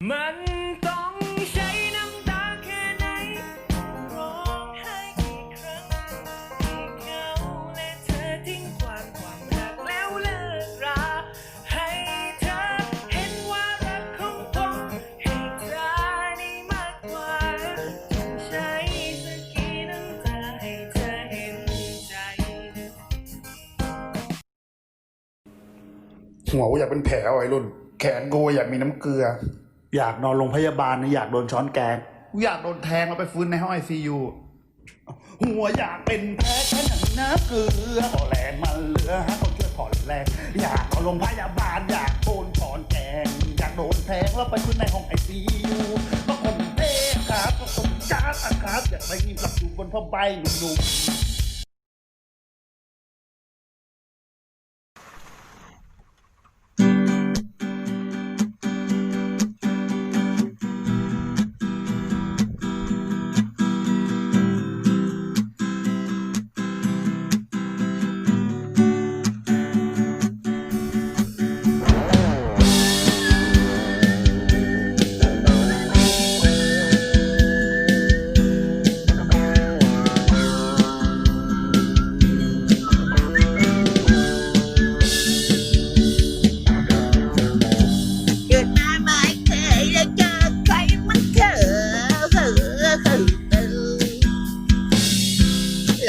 มันต้องใช้น้ำตาแค่ไหน ร้องไห้กี่ครั้งที่เหงาและเธอทิ้งความความรักแล้วเลิกรา ให้เธอเห็นว่ารักของผมให้เธอได้มากกว่าต้องใช้สักกี่น้ำตาให้เธอเห็นใจ หัวกูอยากเป็นแผลวัยรุ่น แขนกูอยากมีน้ำเกลือ อยากนอนโรงพยาบาลนะอยากโดนช้อนแกงกูอยากโดนแทงแล้วไปฟื้นในห้องไอซียูหัวอยากเป็นแพ้แค่หนังน้ำเกลือขอแรงมันเหลือหาคนช่วยผ่อนแรงอยากเอาโรงพยาบาลอยากโดนช้อนแกงอยากโดนแทงแล้วไปขึ้นในห้องไอซียูก็คงเท่ครับก็คงจ้าดอากาศอยากไปมีหลับอยู่บนผ้าใบหนุ่มๆ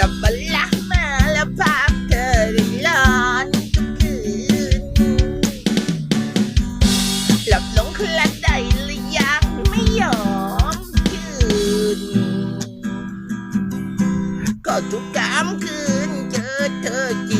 บบัลลังก์มาแล้วภาพเธอได้ลอนทุกคืนหลับหลงคลันใดและยังไม่ยอมคืน ก็ทุกคำคืนเจอเธอจี